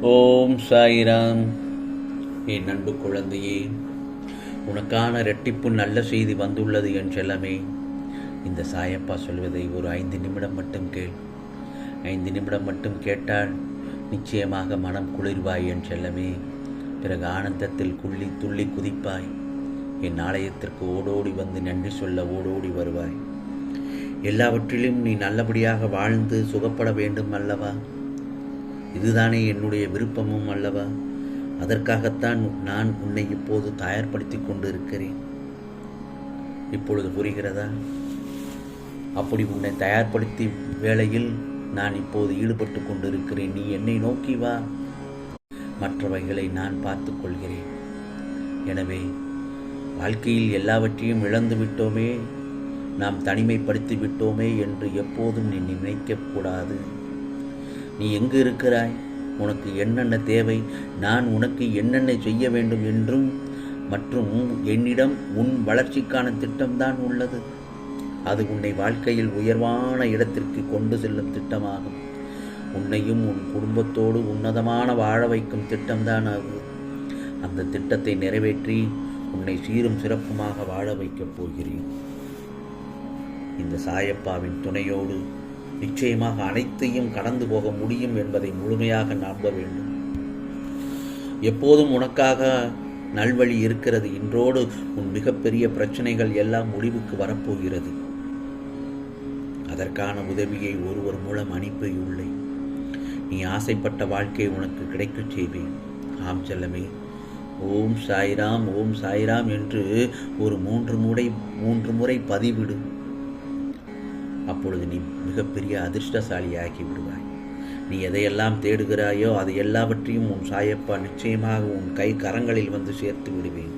ஓம் சாயிராம். என் அன்பு குழந்தையே உனக்கான ரெட்டிப்பு நல்ல செய்தி வந்துள்ளது என் செல்லமே. இந்த சாயப்பா சொல்வதை ஒரு ஐந்து நிமிடம் மட்டும் கேள். ஐந்து நிமிடம் மட்டும் கேட்டால் நிச்சயமாக மனம் குளிர்வாய் என் செல்லமே. பிறகு ஆனந்தத்தில் குள்ளி துள்ளி குதிப்பாய். என் ஆலயத்திற்கு ஓடோடி வந்து நன்றி சொல்ல ஓடோடி வருவாய். எல்லாவற்றிலும் நீ நல்லபடியாக வாழ்ந்து சுகப்பட வேண்டும் அல்லவா? இதுதானே என்னுடைய விருப்பமும் அல்லவா? அதற்காகத்தான் நான் உன்னை இப்போது தயார்படுத்தி கொண்டு இருக்கிறேன் இப்பொழுது புரிகிறதா? அப்படி உன்னை தயார்படுத்தி வேளையில் நான் இப்போது ஈடுபட்டு கொண்டிருக்கிறேன். நீ என்னை நோக்கி வா. மற்றவைகளை நான் பார்த்து கொள்கிறேன். எனவே வாழ்க்கையில் எல்லாவற்றையும் இழந்து விட்டோமே நாம் தனிமைப்படுத்தி விட்டோமே என்று எப்போதும் நீ நினைக்கக்கூடாது நீ எங்கு இருக்கிறாய்? உனக்கு என்னென்ன தேவை? நான் உனக்கு என்னென்ன செய்ய வேண்டும் என்றும் மற்றும் என்னிடம் உன் வளர்ச்சிக்கான திட்டம்தான் உள்ளது. அது உன்னை வாழ்க்கையில் உயர்வான இடத்திற்கு கொண்டு செல்லும் திட்டமாகும். உன்னையும் உன் குடும்பத்தோடு உன்னதமான வாழ வைக்கும் திட்டம்தான் அது. அந்த திட்டத்தை நிறைவேற்றி உன்னை சீரும் சிறப்புமாக வாழ வைக்கப் போகிறேன். இந்த சாயப்பாவின் துணையோடு நிச்சயமாக அனைத்தையும் கடந்து போக முடியும் என்பதை முழுமையாக நம்ப வேண்டும். எப்போதும் உனக்காக நல்வழி இருக்கிறது. இன்றோடு உன் மிகப்பெரிய பிரச்சனைகள் எல்லாம் முடிவுக்கு வரப்போகிறது. அதற்கான உதவியை ஒருவர் மூலம் அனுப்பியுள்ளேன் நீ ஆசைப்பட்ட வாழ்க்கை உனக்கு கிடைக்கச் செய்வேன். ஆம் செல்லமே. ஓம் சாய்ராம் ஓம் சாய்ராம் என்று ஒரு மூன்று முறை மூன்று முறை பதிவிடும் அப்பொழுது நீ மிகப்பெரிய அதிர்ஷ்டசாலியாகி விடுவாய் நீ எதையெல்லாம் தேடுகிறாயோ அது எல்லாவற்றையும் உன் சாயப்பா நிச்சயமாக உன் கை கரங்களில் வந்து சேர்த்து விடுவேன்.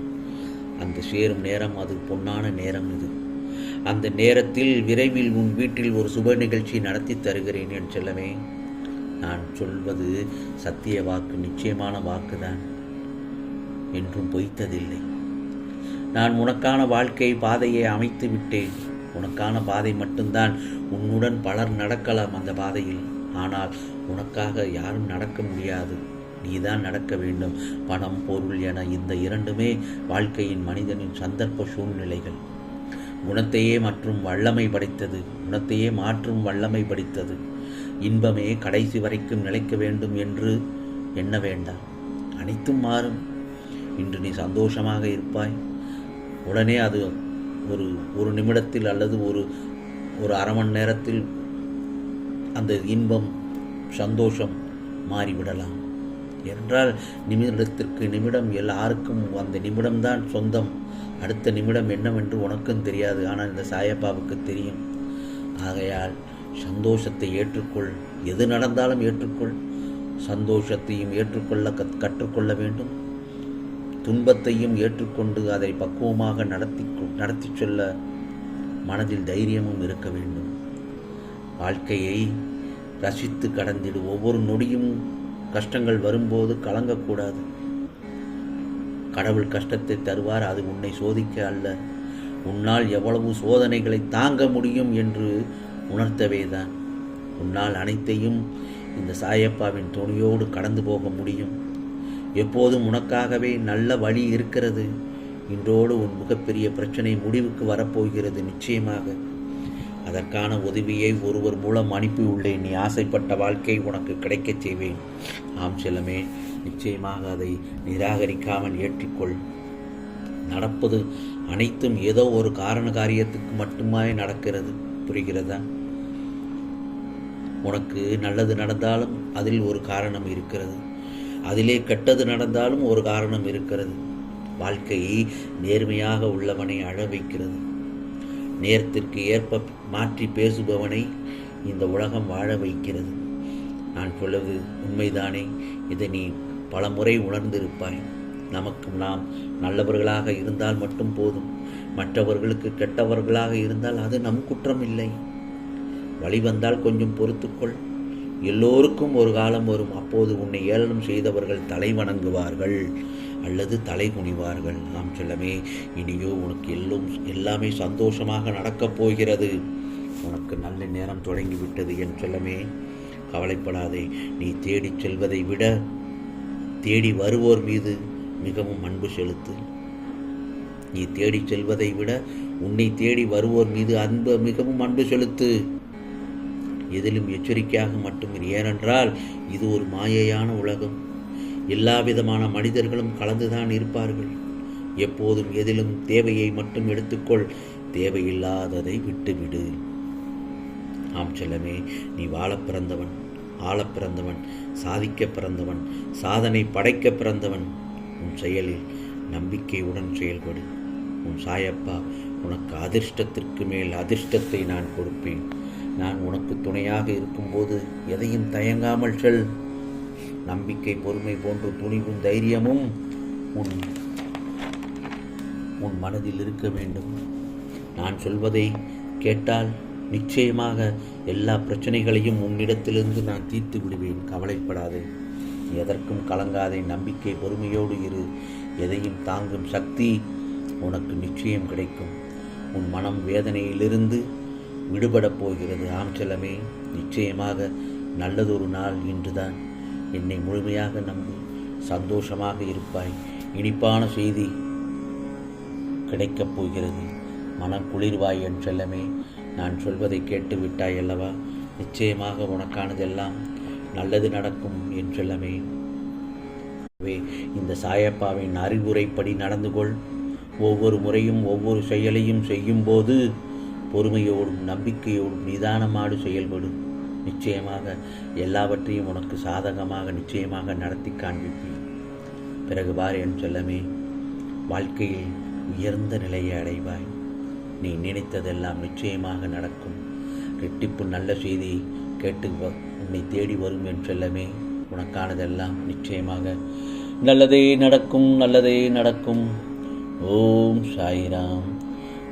அந்த சேரும் நேரம் அது பொன்னான நேரம் இது. அந்த நேரத்தில் விரைவில் உன் வீட்டில் ஒரு சுப நிகழ்ச்சி நடத்தி தருகிறேன் என் செல்லவே நான் சொல்வது சத்திய வாக்கு நிச்சயமான வாக்குதான். என்றும் பொய்த்ததில்லை. நான் உனக்கான வாழ்க்கை பாதையை அமைத்து விட்டேன் உனக்கான பாதை மட்டும்தான். உன்னுடன் பலர் நடக்கலாம் அந்த பாதையில். ஆனால் உனக்காக யாரும் நடக்க முடியாது. நீதான் நடக்க வேண்டும். பணம் பொருள் என இந்த இரண்டுமே வாழ்க்கையின் மனிதனின் சந்தர்ப்ப சூழ்நிலைகள். குணத்தையே மற்றும் வல்லமை படைத்தது. குணத்தையே மாற்றும் வல்லமை படைத்தது. இன்பமே கடைசி வரைக்கும் நிலைக்க வேண்டும் என்று எண்ண வேண்டாம். அனைத்தும் மாறும். இன்று நீ சந்தோஷமாக இருப்பாய். உடனே அது ஒரு ஒரு நிமிடத்தில் அல்லது ஒரு ஒரு அரை மணி நேரத்தில் அந்த இன்பம் சந்தோஷம் மாறிவிடலாம். என்றால் நிமிடத்திற்கு நிமிடம் எல்லாருக்கும் அந்த நிமிடம்தான் சொந்தம். அடுத்த நிமிடம் என்னவென்று உனக்கும் தெரியாது. ஆனால் இந்த சாயப்பாவுக்கு தெரியும். ஆகையால் சந்தோஷத்தை ஏற்றுக்கொள். எது நடந்தாலும் ஏற்றுக்கொள். சந்தோஷத்தையும் ஏற்றுக்கொள்ள கற்றுக்கொள்ள வேண்டும். துன்பத்தையும் ஏற்றுக்கொண்டு அதை பக்குவமாக நடத்தி நடத்தி சொல்ல மனதில் தைரியமும் இருக்க வேண்டும். வாழ்க்கையை ரசித்து கடந்திடு. ஒவ்வொரு நொடியும் கஷ்டங்கள் வரும்போது கலங்கக்கூடாது. கடவுள் கஷ்டத்தை தருவார் அது உன்னை சோதிக்க அல்ல. உன்னால் எவ்வளவு சோதனைகளை தாங்க முடியும் என்று உணர்த்தவே தான். உன்னால் அனைத்தையும் இந்த சாயப்பாவின் துணியோடு கடந்து போக முடியும். எப்போதும் உனக்காகவே நல்ல வழி இருக்கிறது. இன்றோடு உன் மிகப்பெரிய பிரச்சனை முடிவுக்கு வரப்போகிறது நிச்சயமாக. அதற்கான உதவியை ஒருவர் மூலம் அனுப்பியுள்ளேன் நீ ஆசைப்பட்ட வாழ்க்கை உனக்கு கிடைக்கச் செய்வேன். ஆம் செல்லமே நிச்சயமாக அதை நிராகரிக்காமல் ஏற்றிக்கொள். நடப்பது அனைத்தும் ஏதோ ஒரு காரண காரியத்துக்கு மட்டுமாய் நடக்கிறது. புரிகிறதா? உனக்கு நல்லது நடந்தாலும் அதில் ஒரு காரணம் இருக்கிறது. அதிலே கெட்டது நடந்தாலும் ஒரு காரணம் இருக்கிறது. வாழ்க்கை நேர்மையாக உள்ளவனை அழ வைக்கிறது. நேரத்திற்கு ஏற்ப மாற்றி பேசுபவனை இந்த உலகம் வாழ வைக்கிறது. நான் சொல்வது உண்மைதானே? இதை நீ பல முறை உணர்ந்திருப்பாய். நமக்கு நாம் நல்லவர்களாக இருந்தால் மட்டும் போதும். மற்றவர்களுக்கு கெட்டவர்களாக இருந்தால் அது நம் குற்றம் இல்லை வழி வந்தால் கொஞ்சம் பொறுத்துக்கொள். எல்லோருக்கும் ஒரு காலம் வரும். அப்போது உன்னை ஏளனம் செய்தவர்கள் தலை வணங்குவார்கள் அல்லது தலை குனிவார்கள். நாம் செல்லமே இனியோ உனக்கு எல்லாம் எல்லாமே சந்தோஷமாக நடக்கப் போகிறது. உனக்கு நல்ல நேரம் தொடங்கிவிட்டது என் செல்லமே. கவலைப்படாதே நீ தேடிச் செல்வதை விட தேடி வருவோர் மீது மிகவும் அன்பு செலுத்து. நீ தேடி செல்வதை விட உன்னை தேடி வருவோர் மீது அன்பு மிகவும் அன்பு செலுத்து. எதிலும் எச்சரிக்கையாக மட்டும் ஏனென்றால் இது ஒரு மாயையான உலகம். எல்லா விதமான மனிதர்களும் கலந்துதான் இருப்பார்கள். எப்போதும் எதிலும் தேவையை மட்டும் எடுத்துக்கொள். தேவையில்லாததை விட்டுவிடு. ஆம் செல்லமே நீ வாழ பிறந்தவன் ஆள பிறந்தவன் சாதிக்க பிறந்தவன் சாதனை படைக்க பிறந்தவன். உன் செயலில் நம்பிக்கையுடன் செயல்படு. உன் சாயப்பா உனக்கு அதிர்ஷ்டத்திற்கு மேல் அதிர்ஷ்டத்தை நான் கொடுப்பேன். நான் உனக்கு துணையாக இருக்கும்போது எதையும் தயங்காமல் செல். நம்பிக்கை பொறுமை போன்ற துணிவும் தைரியமும் உன் உன் மனதில் இருக்க வேண்டும். நான் சொல்வதை கேட்டால் நிச்சயமாக எல்லா பிரச்சனைகளையும் உன்னிடத்திலிருந்து நான் தீர்த்து விடுவேன். கவலைப்படாதே. எதற்கும் கலங்காதே. நம்பிக்கை பொறுமையோடு இரு. எதையும் தாங்கும் சக்தி உனக்கு நிச்சயம் கிடைக்கும். உன் மனம் வேதனையிலிருந்து விடுபடப் போகிறது. ஆம் செல்லமே நிச்சயமாக நல்லதொரு நாள் இன்றுதான். என்னை முழுமையாக நம்பி சந்தோஷமாக இருப்பாய். இனிப்பான செய்தி கிடைக்கப் போகிறது. மனம் குளிர்வாய் என் செல்லமே நான் சொல்வதை கேட்டு விட்டாய் அல்லவா? நிச்சயமாக உனக்கானதெல்லாம் நல்லது நடக்கும் என் செல்லமே. இந்த சாயப்பாவின் அறிவுரைப்படி நடந்து கொள். ஒவ்வொரு முறையும் ஒவ்வொரு செயலையும் செய்யும்போது பொறுமையோடும் நம்பிக்கையோடும் நிதானமாடு செயல்படும் நிச்சயமாக எல்லாவற்றையும் உனக்கு சாதகமாக நிச்சயமாக நடத்தி காண்பிப்பேன். பிறகு பார் என் செல்லமே வாழ்க்கையில் உயர்ந்த நிலையை அடைவாய். நீ நினைத்ததெல்லாம் நிச்சயமாக நடக்கும். ரெட்டிப்பு நல்ல செய்தி கேட்டு உன்னை தேடி வரும் என் செல்லமே உனக்கானதெல்லாம் நிச்சயமாக நல்லதே நடக்கும் நல்லதே நடக்கும். ஓம் சாய்ராம்.